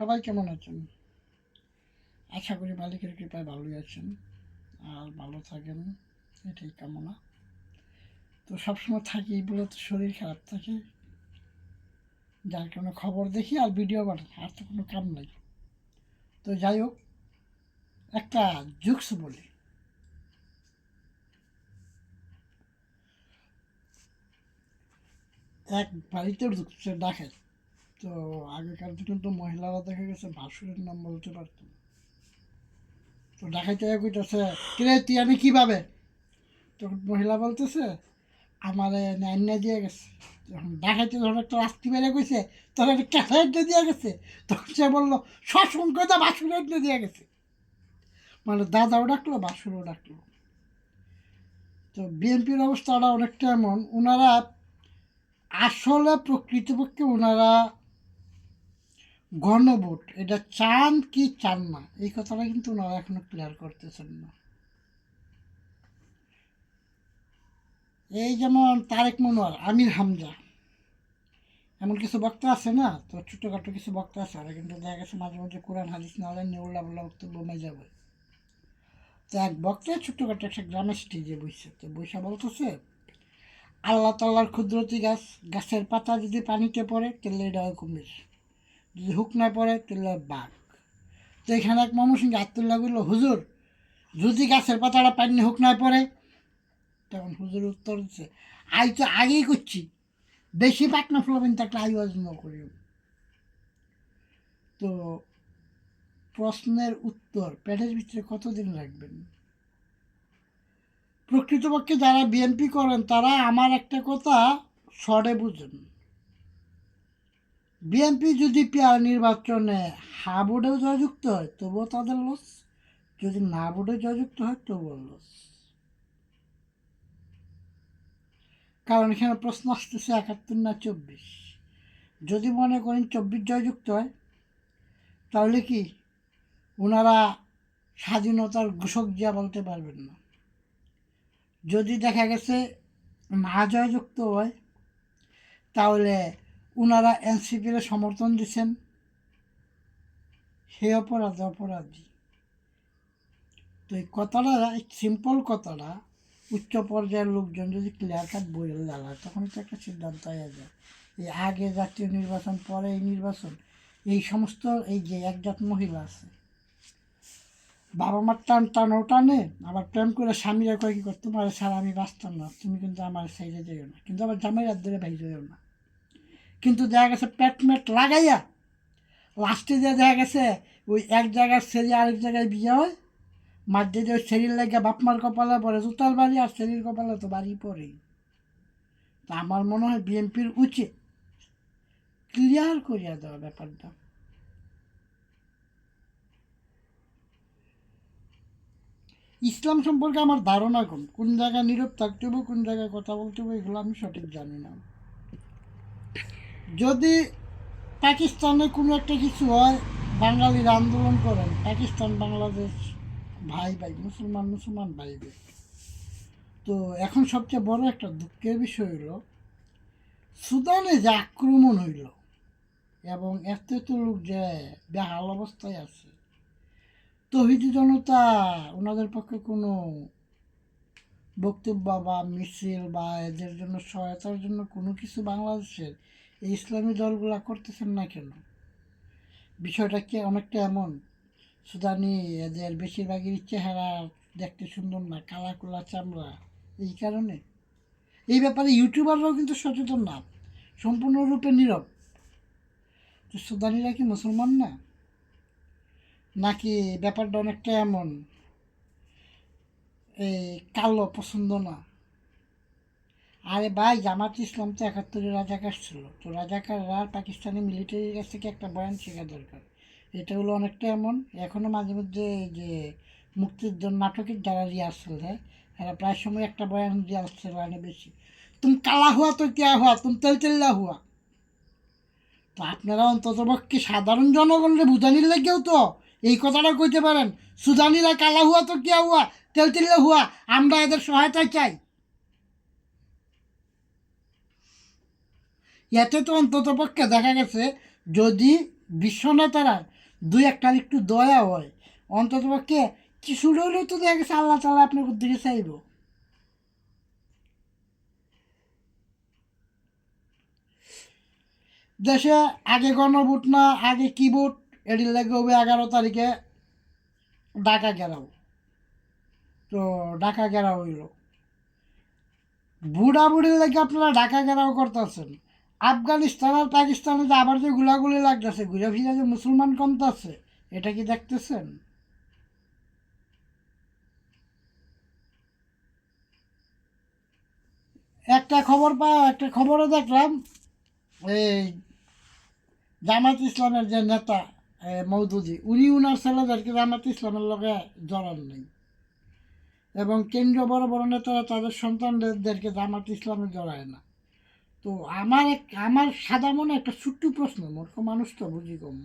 সবাই কেমন আছেন? আশা করি মালিকের কৃপায় ভালোই আছেন। আর ভালো থাকেন, এটাই কামনা। তো সবসময় থাকি বলে তো শরীর খারাপ থাকে। যার কারণে খবর দেখি আর ভিডিও বানাই, আর তো কোনো কাম নাই। তো যাই হোক, একটা জুকস বলি। এক বাড়িতে ঢুকছে ডাকায় তো আগেকার দিনে তো মহিলারা দেখা গেছে ভাসুরের নাম বলতে পারতো। তো ডাকাইতে কইতেছে, কিরে, তুই আমি কীভাবে? তখন মহিলা বলতেছে, আমারে নাইনা দিয়ে গেছে। যখন ডাকাইতে যখন একটা রাস্তি বেড়ে গেছে তখন একটা ক্যাসাইট দিয়ে গেছে? তখন সে বলল শশন কথা বাসুরের দিয়ে গেছে। মানে দাদাও ডাকলো বাসুরও ডাকলো। তো বিএনপির অবস্থাটা অনেকটা এমন ওনারা আসলে প্রকৃতপক্ষে ওনারা গণভোট, এটা চান কি চান না? এই কথাটা কিন্তু ওনারা এখনও ক্লিয়ার করতেছেন না। এই যেমন তারেক মনোয়ার, আমির হামজা। এমন কিছু বক্তা আছে না? তো ছোটোখাটো কিছু বক্তা আছে, ওরা কিন্তু দেখা গেছে মাঝে মাঝে কোরআন, হাদিস না হলে নেউল্লা বল্লা বক্তব্য মেয়ে যাবে। তো এক বক্তা ছোটোখাটো একটা গ্রামের স্টেজে বসছে তো বৈশা বলতেছে, আল্লাহ তাল্লার ক্ষুদ্রতি গাছ, গাছের পাতা যদি পানিতে পড়ে তাহলে এটা হয় কুমির। যদি হুক না পড়ে, তাহলে বাঘ। তো এখানে এক সঙ্গে আত্মুল্লাহ বলল হুজুর, যদি গাছের পাতাটা পানি হুক না পড়ে, তখন হুজুর উত্তর দিচ্ছে আই তো আগেই করছি, বেশি পাটনা ফলাবেন আই ওয়াজ ন করি। তো প্রশ্নের উত্তর, পেটের ভিতরে কতদিন রাখবেন? প্রকৃতপক্ষে যারা বিএনপি করেন, তারা আমার একটা কথা শর্টে বুঝেন। বিএনপি যদি পেয়ার নির্বাচনে হা বোর্ডেও জয়যুক্ত হয়, তবুও তাদের লস যদি না বোর্ডে জয়যুক্ত হয়, তবুও লস কারণ এখানে প্রশ্ন আসতেছে একাত্তর না চব্বিশ। যদি মনে করেন চব্বিশ জয়যুক্ত হয়, তাহলে কি ওনারা স্বাধীনতার ঘোষক যা বলতে পারবেন না? যদি দেখা গেছে না জয়যুক্ত হয়, তাহলে ওনারা এনসিপির সমর্থন দিচ্ছেন। সে অপরাধ অপরাধী। তো এই কথাটা সিম্পল কথাটা, উচ্চ পর্যায়ের লোকজন যদি ক্লিয়ার কাট বই লাগায় তখন তো একটা সিদ্ধান্ত হয়ে যায়। এই আগে জাতীয় নির্বাচন, পরে এই নির্বাচন, এই সমস্ত, এই যে একজাত মহিলা আছে, বাবা মার টান টানও টানে, আবার প্রেম করে স্বামীরা কয় কি কর তোমার ছাড়া আমি বাঁচতাম না, তুমি কিন্তু আমার সাইডে যেও না। কিন্তু আবার জামাই রাত ধরে ভাই যেও না। কিন্তু দেখা গেছে পেট মেট লাগাইয়া লাস্টে যে দেখা গেছে, ওই এক জায়গার সেরি আরেক জায়গায় বিয়ে হয় মাঝে যে শরীর লাগে বাপমার কপালে পড়ে, জুতার বাড়ি আর শরীর কপালে তো বাড়ি পড়েই। তা আমার মনে হয় বিএনপির উচিত ক্লিয়ার করিয়া দেওয়া ব্যাপারটা। ইসলাম সম্পর্কে আমার ধারণা কম কোন জায়গায় নীরব থাকতে হবে কোন জায়গায় কথা বলতে হবে এগুলো আমি সঠিক জানি না। যদি পাকিস্তানে কোনো একটা কিছু হয়, বাঙালিরা আন্দোলন করেন, পাকিস্তান, বাংলাদেশ ভাই ভাই, মুসলমান মুসলমান ভাই ভাই। তো এখন সবচেয়ে বড় একটা দুঃখের বিষয় হলো, সুদানে যে আক্রমণ হইল এবং এত এত লোক যে বেহাল অবস্থায় আছে, তহিদি জনতা ওনাদের পক্ষে কোনো বক্তব্য বা মিছিল বা এদের জন্য সহায়তার জন্য কোনো কিছু বাংলাদেশের এই ইসলামী দলগুলা করতেছেন না কেন? বিষয়টা কি অনেকটা এমন? সুদানি এদের বেশিরভাগের চেহারা দেখতে সুন্দর না, কালা কোলা চামড়া, এই কারণে? এই ব্যাপারে ইউটিউবাররাও কিন্তু সচেতন না, সম্পূর্ণরূপে নীরব। তো সুদানিরা কি মুসলমান না? নাকি ব্যাপারটা অনেকটা এমন? এই কালো পছন্দ না? আরে ভাই, জামাত ইসলাম তো একাত্তরে রাজাকার ছিল। তো রাজাকাররা পাকিস্তানি মিলিটারির কাছ থেকে একটা বয়ান শেখা দরকার। এটা হলো অনেকটা এমন এখনও মাঝে মধ্যে যে মুক্তিযুদ্ধ নাটকের যারা রিহার্সেল দেয়, এরা প্রায় সময় একটা বয়ান রিহার্সেল আনে বেশি। তুমি কালা হুয়া তো কেয়া হুয়া, তুমি তেল তেল্লা হুয়া? তো আপনারা অন্তত পক্ষে সাধারণ জনগণকে বুঝানির লাগেও তো এই কথাটা কইতে পারেন সুদানিরা কালা হুয়া, তো কেয়া হুয়া, তেল তেল্লা হুয়া, আমরা এদের সহায়তা চাই। এতে তো অন্তত পক্ষে দেখা গেছে, যদি বিশ্ব নেতারা দুই একটার একটু দয়া হয়, অন্তত পক্ষে কিছু হলেও তো দেখা গেছে আল্লাহ তালা আপনার দিকে চাইব। দেশে আগে গণভোট না, আগে কি ভোট? এটি লাগে হবে এগারো তারিখে ঢাকা গেরাও তো ঢাকা গেরাও হইল। বুড়া বুড়ির লাগে আপনারা ঢাকা গেরাও করতেছেন। আফগানিস্তান আর পাকিস্তানে যে আবার যে গুলাগুলি লাগতেছে ঘুরে ফিরে যে মুসলমান কমতেছে, এটা কি দেখতেছেন? একটা খবর পা, একটা খবরে দেখলাম, এই জামাত ইসলামের যে নেতা মৌদুদি উনি উনার ছেলেদেরকে জামাত ইসলামের লগে জড়ান নেই। এবং কেন্দ্রীয় বড় বড় নেতারা তাদের সন্তানদেরকে জামাত ইসলামে জড়ায় না। তো আমার এক, আমার সাদা মনে একটা ছোট্ট প্রশ্ন, মূর্খ মানুষ তো বুঝি কম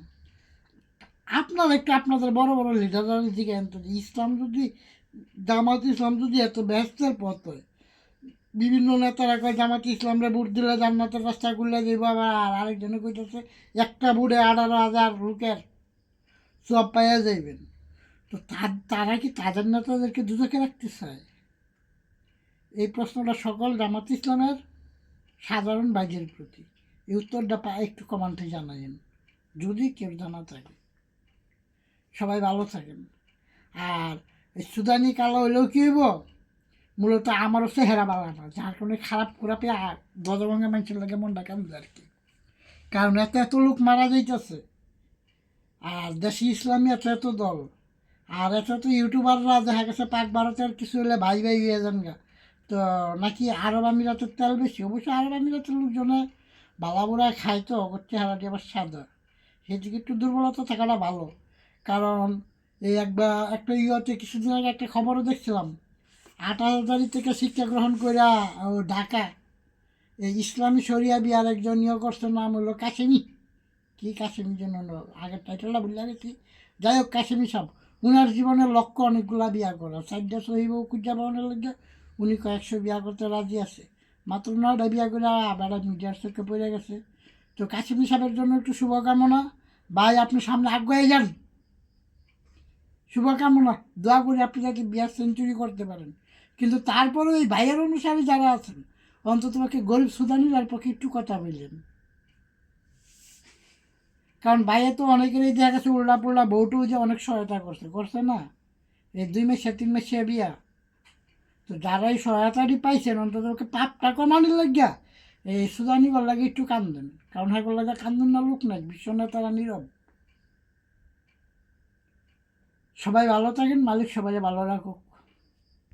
আপনার একটু আপনাদের বড় বড় লিডারের দিকে। ইসলাম যদি, জামাত ইসলাম যদি এত ব্যস্তের পথ হয় বিভিন্ন নেতারা কয়, জামাত ইসলামরে ভোট দিলে জান্নাতের রাস্তা করলে যাইব আবার আর আরেকজনে কইতেছে, একটা ভোটে আঠারো হাজার লোকের সব পাইয়া যাইবেন তো তা- তারা কি তাদের নেতাদেরকে দুদকে রাখতে চায় এই প্রশ্নটা সকল জামাত ইসলামের সাধারণ বাইজের প্রতি। এই উত্তরটা পা একটু কমান্টে জানাবেন যদি কেউ জানা থাকে। সবাই ভালো থাকেন। আর এই সুদানি কালো হইলেও কী হইব? মূলত আমারও চেহারা ভালো না। যার কারণে খারাপ করে পেয়ে দজভঙ্গা মানুষের লাগে মনটা কান্দে আর কি। কারণ এত এত লোক মারা যাইতেছে। আর দেশি ইসলামী এত এত দল। আর এত এত ইউটিউবাররা দেখা গেছে পাক ভারতের কিছু হলে ভাই ভাই হয়ে যান গা তো নাকি আরব আমিরাতের তেল বেশি? অবশ্যই আরব আমিরাতের লোকজনে বালাবুড়া খায় তো ওর চেহারাটি আবার সাদা। সেদিকে একটু দুর্বলতা থাকাটা ভালো। কারণ এই একবার একটা ইয়েতে কিছুদিন আগে একটা খবরও দেখছিলাম আঠারো তারিখ থেকে শিক্ষা গ্রহণ কইরা, ও, ঢাকা। এই ইসলামী শরিয়া বিয়ার একজন ইয়ে করছে, নাম হলো কাশেমি। কি কাশেমি জন্য? আগের টাইটেলটা ভুলে গেছি যাই হোক, কাশেমি সব উনার জীবনের লক্ষ্য অনেকগুলা বিয়া করা। সাইডটা সহিব কুজা ভবনের উনি কয়েকশো বিয়া করতে রাজি আছে। মাত্র নয়টা বিয়া করে বেড়া মিডিয়ার চোখে পড়ে গেছে। তো কাশেমি সাহেবের জন্য একটু শুভকামনা। ভাই, আপনি সামনে আগুয়ে যান। শুভকামনা। দোয়া করে আপনি যাতে বিয়ার সেঞ্চুরি করতে পারেন। কিন্তু তারপরেও এই ভাইয়ের অনুসারে যারা আছেন, অন্তত তোমাকে গরিব সুদানির পক্ষে একটু কথা বললেন। কারণ ভাইয়ে তো অনেকেরই দেখা গেছে উল্টা পুল্লা বউটাও যে অনেক সহায়তা করছে। করছে না? এই দুই মাসে, তিন মাসে বিয়া। তো যারাই সহায়তাটি পাইছেন অন্তত ওকে পাপটা কমানোর লাগিয়া এই সুদানি লাগে একটু কান্দেন। কারণ হ্যাঁ লাগে কান্দন না লোক নাই, বিশ্ব নেতারা নীরব। সবাই ভালো থাকেন, মালিক সবাই ভালো রাখুক।